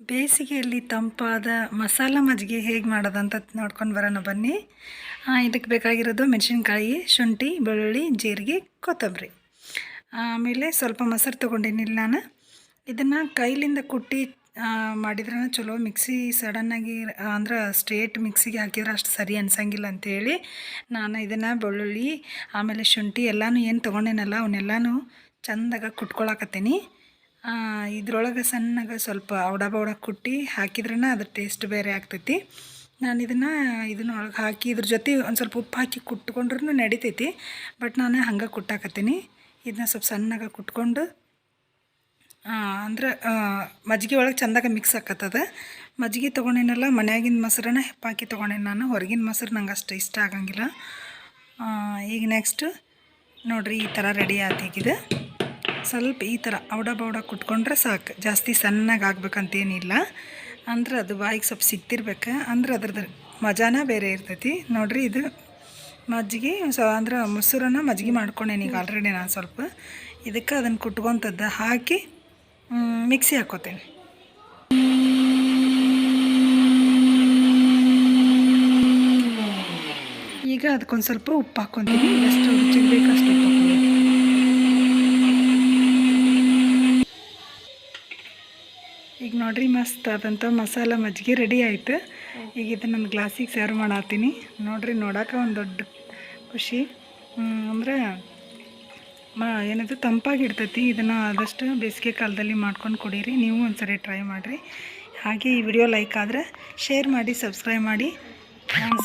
ಬೇಸಿಗೆಯಲ್ಲಿ ತಂಪಾದ ಮಸಾಲ ಮಜ್ಜಿಗೆ ಹೇಗೆ ಮಾಡೋದಂತ ನೋಡ್ಕೊಂಡು ಬರೋಣ ಬನ್ನಿ. ಇದಕ್ಕೆ ಬೇಕಾಗಿರೋದು ಮೆಣಸಿನ್ಕಾಯಿ, ಶುಂಠಿ, ಬೆಳ್ಳುಳ್ಳಿ, ಜೀರಿಗೆ, ಕೊತ್ತಂಬರಿ. ಆಮೇಲೆ ಸ್ವಲ್ಪ ಮೊಸರು ತೊಗೊಂಡಿನಿಲ್ಲ ನಾನು. ಇದನ್ನು ಕೈಲಿಂದ ಕುಟ್ಟಿ ಮಾಡಿದ್ರೆ ಚಲೋ ಮಿಕ್ಸಿ ಸಡನ್ನಾಗಿ ಅಂದ್ರೆ ಸ್ಟ್ರೇಟ್ ಮಿಕ್ಸಿಗೆ ಹಾಕಿದ್ರೆ ಅಷ್ಟು ಸರಿ ಅನ್ಸಂಗಿಲ್ಲ ಅಂತೇಳಿ ನಾನು ಇದನ್ನು ಬೆಳ್ಳುಳ್ಳಿ, ಆಮೇಲೆ ಶುಂಠಿ ಎಲ್ಲನೂ ಏನು ತೊಗೊಂಡೇನಲ್ಲ ಅವನ್ನೆಲ್ಲನೂ ಚಂದಾಗ ಕುಟ್ಕೊಳಕತ್ತೀನಿ. ಇದ್ರೊಳಗೆ ಸಣ್ಣಗೆ ಸ್ವಲ್ಪ ಅವಡ ಕುಟ್ಟಿ ಹಾಕಿದ್ರೆ ಅದ್ರ ಟೇಸ್ಟ್ ಬೇರೆ ಆಗ್ತೈತಿ. ನಾನು ಇದನ್ನು ಇದನ್ನೊಳಗೆ ಹಾಕಿ ಇದ್ರ ಜೊತೆ ಒಂದು ಸ್ವಲ್ಪ ಉಪ್ಪು ಹಾಕಿ ಕುಟ್ಕೊಂಡ್ರೂ ನಡಿತೈತಿ. ಬಟ್ ನಾನು ಹಂಗೆ ಕುಟ್ಟಾಕತ್ತೀನಿ. ಇದನ್ನ ಸ್ವಲ್ಪ ಸಣ್ಣಗೆ ಕುಟ್ಕೊಂಡು ಅಂದ್ರೆ ಮಜ್ಜಿಗೆ ಒಳಗೆ ಚಂದಾಗ ಮಿಕ್ಸ್ ಆಕತ್ತದ. ಮಜ್ಜಿಗೆ ತೊಗೊಂಡೇನಲ್ಲ ಮನೆಯಾಗಿನ ಮೊಸರನ್ನ ಹೆಪ್ಪಾಕಿ ತೊಗೊಂಡೇನಿ ನಾನು. ಹೊರಗಿನ ಮೊಸರು ನಂಗೆ ಅಷ್ಟು ಇಷ್ಟ ಆಗಂಗಿಲ್ಲ. ಈಗ ನೆಕ್ಸ್ಟ್ ನೋಡಿರಿ ಈ ಥರ ರೆಡಿ ಆತೀಗಿದೆ ಸ್ವಲ್ಪ ಈ ಥರ ಔಡ ಬೌಡ ಕುಟ್ಕೊಂಡ್ರೆ ಸಾಕು. ಜಾಸ್ತಿ ಸಣ್ಣಗೆ ಆಗ್ಬೇಕಂತೇನಿಲ್ಲ ಅಂದ್ರೆ ಅದು ಬಾಯಿಗೆ ಸ್ವಲ್ಪ ಸಿಕ್ತಿರ್ಬೇಕು ಅಂದ್ರೆ ಅದ್ರದ್ದು ಮಜಾನ ಬೇರೆ ಇರ್ತೈತಿ. ನೋಡಿರಿ ಇದು ಮಜ್ಜಿಗೆ, ಸೊ ಅಂದ್ರೆ ಮೊಸರನ್ನ ಮಜ್ಜಿಗೆ ಮಾಡ್ಕೊಂಡೇನಿ ಈಗ ಆಲ್ರೆಡಿ ನಾನು ಸ್ವಲ್ಪ. ಇದಕ್ಕೆ ಅದನ್ನು ಕುಟ್ಕೊಂತದ್ದು ಹಾಕಿ ಮಿಕ್ಸಿ ಹಾಕ್ಕೋತೇನೆ ಈಗ ಅದಕ್ಕೊಂದು ಸ್ವಲ್ಪ ಉಪ್ಪು ಹಾಕ್ಕೊತೀನಿ ಎಷ್ಟು ರುಚಿಗೆ ಬೇಕಷ್ಟು ಉಪ್ಪು ಈಗ ನೋಡ್ರಿ ಮಸ್ತ್ ಆದಂಥ ಮಸಾಲ ಮಜ್ಜಿಗೆ ರೆಡಿ ಆಯ್ತು. ಈಗ ಇದನ್ನು ನನ್ನ ಗ್ಲಾಸಿಗೆ ಸರ್ವ್ ಮಾಡತ್ತೀನಿ ನೋಡ್ರಿ ನೋಡೋಕೆ ಒಂದು ದೊಡ್ಡ ಖುಷಿ. ಅಂದರೆ ಮ, ಏನದು ತಂಪಾಗಿರ್ತೈತಿ ಇದನ್ನು ಆದಷ್ಟು ಬೇಸಿಗೆ ಕಾಲದಲ್ಲಿ ಮಾಡ್ಕೊಂಡು ಕುಡೀರಿ. ನೀವು ಒಂದ್ಸರಿ ಟ್ರೈ ಮಾಡಿರಿ. ಹಾಗೆ ಈ ವಿಡಿಯೋ ಲೈಕ್ ಆದರೆ ಶೇರ್ ಮಾಡಿ ಸಬ್ಸ್ಕ್ರೈಬ್ ಮಾಡಿ.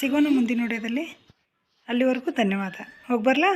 ಸಿಗೋಣ ಮುಂದಿನ ವಿಡಿಯೋದಲ್ಲಿ. ಅಲ್ಲಿವರೆಗೂ ಧನ್ಯವಾದ. ಹೋಗಿ ಬರಲಾ?